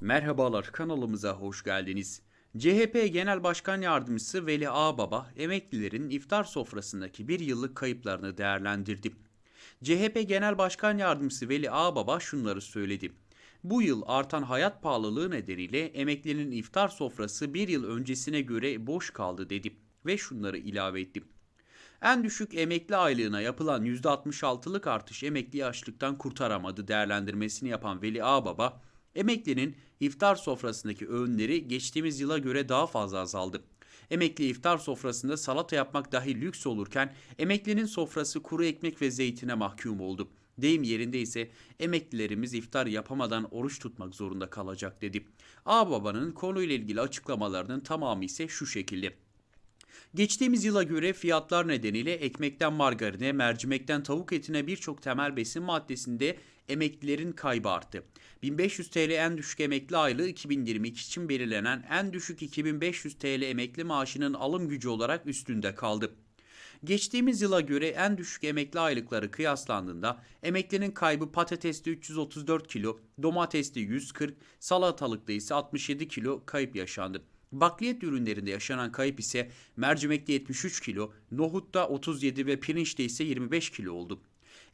Merhabalar kanalımıza hoş geldiniz. CHP Genel Başkan Yardımcısı Veli Ağbaba emeklilerin iftar sofrasındaki bir yıllık kayıplarını değerlendirdi. CHP Genel Başkan Yardımcısı Veli Ağbaba şunları söyledi. Bu yıl artan hayat pahalılığı nedeniyle emeklinin iftar sofrası bir yıl öncesine göre boş kaldı dedi ve şunları ilave etti. En düşük emekli aylığına yapılan %66'lık artış emekli açlıktan kurtaramadı değerlendirmesini yapan Veli Ağbaba, emeklinin iftar sofrasındaki öğünleri geçtiğimiz yıla göre daha fazla azaldı. Emekli iftar sofrasında salata yapmak dahi lüks olurken emeklinin sofrası kuru ekmek ve zeytine mahkum oldu. Deyim yerinde ise emeklilerimiz iftar yapamadan oruç tutmak zorunda kalacak dedi. Ağbaba'nın konuyla ilgili açıklamalarının tamamı ise şu şekilde. Geçtiğimiz yıla göre fiyatlar nedeniyle ekmekten margarine, mercimekten tavuk etine birçok temel besin maddesinde emeklilerin kaybı arttı. 1500 TL en düşük emekli aylığı 2022 için belirlenen en düşük 2500 TL emekli maaşının alım gücü olarak üstünde kaldı. Geçtiğimiz yıla göre en düşük emekli aylıkları kıyaslandığında emeklinin kaybı patateste 334 kilo, domateste 140, salatalıkta ise 67 kilo kayıp yaşandı. Bakliyat ürünlerinde yaşanan kayıp ise mercimekte 73 kilo, nohutta 37 ve pirinçte ise 25 kilo oldu.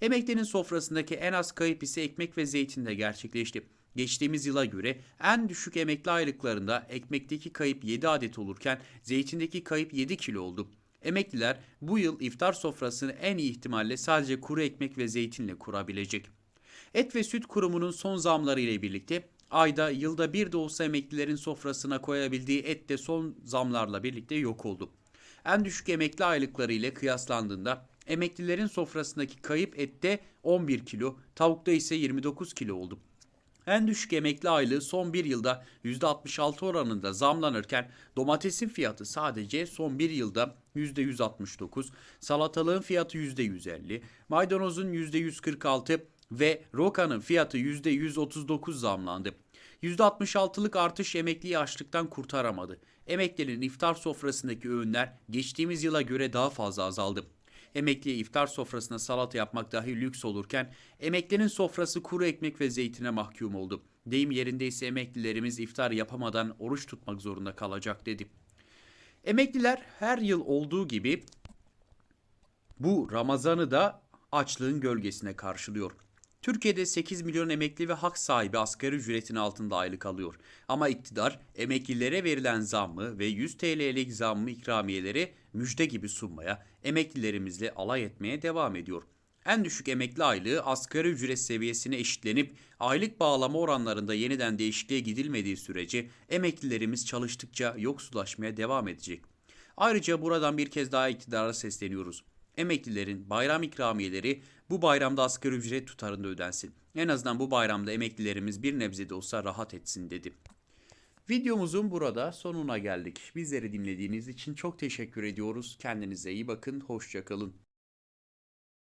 Emeklinin sofrasındaki en az kayıp ise ekmek ve zeytinde gerçekleşti. Geçtiğimiz yıla göre en düşük emekli aylıklarında ekmekteki kayıp 7 adet olurken zeytindeki kayıp 7 kilo oldu. Emekliler bu yıl iftar sofrasını en iyi ihtimalle sadece kuru ekmek ve zeytinle kurabilecek. Et ve Süt Kurumu'nun son zamları ile birlikte ayda yılda bir de olsa emeklilerin sofrasına koyabildiği et de son zamlarla birlikte yok oldu. En düşük emekli aylıkları ile kıyaslandığında emeklilerin sofrasındaki kayıp ette 11 kilo, tavukta ise 29 kilo oldu. En düşük emekli aylığı son bir yılda %66 oranında zamlanırken domatesin fiyatı sadece son bir yılda %169, salatalığın fiyatı %150, maydanozun %146 ve rokanın fiyatı %139 zamlandı. %66'lık artış emekliyi açlıktan kurtaramadı. Emeklinin iftar sofrasındaki öğünler geçtiğimiz yıla göre daha fazla azaldı. Emekliye iftar sofrasına salata yapmak dahi lüks olurken emeklinin sofrası kuru ekmek ve zeytine mahkum oldu. Deyim yerindeyse emeklilerimiz iftar yapamadan oruç tutmak zorunda kalacak dedi. Emekliler her yıl olduğu gibi bu Ramazan'ı da açlığın gölgesine karşılıyor. Türkiye'de 8 milyon emekli ve hak sahibi asgari ücretin altında aylık alıyor. Ama iktidar emeklilere verilen zammı ve 100 TL'lik zammı ikramiyeleri müjde gibi sunmaya, emeklilerimizle alay etmeye devam ediyor. En düşük emekli aylığı asgari ücret seviyesine eşitlenip aylık bağlama oranlarında yeniden değişikliğe gidilmediği sürece emeklilerimiz çalıştıkça yoksullaşmaya devam edecek. Ayrıca buradan bir kez daha iktidara sesleniyoruz. Emeklilerin bayram ikramiyeleri bu bayramda asgari ücret tutarında ödensin. En azından bu bayramda emeklilerimiz bir nebze de olsa rahat etsin dedi. Videomuzun burada sonuna geldik. Bizleri dinlediğiniz için çok teşekkür ediyoruz. Kendinize iyi bakın, hoşçakalın.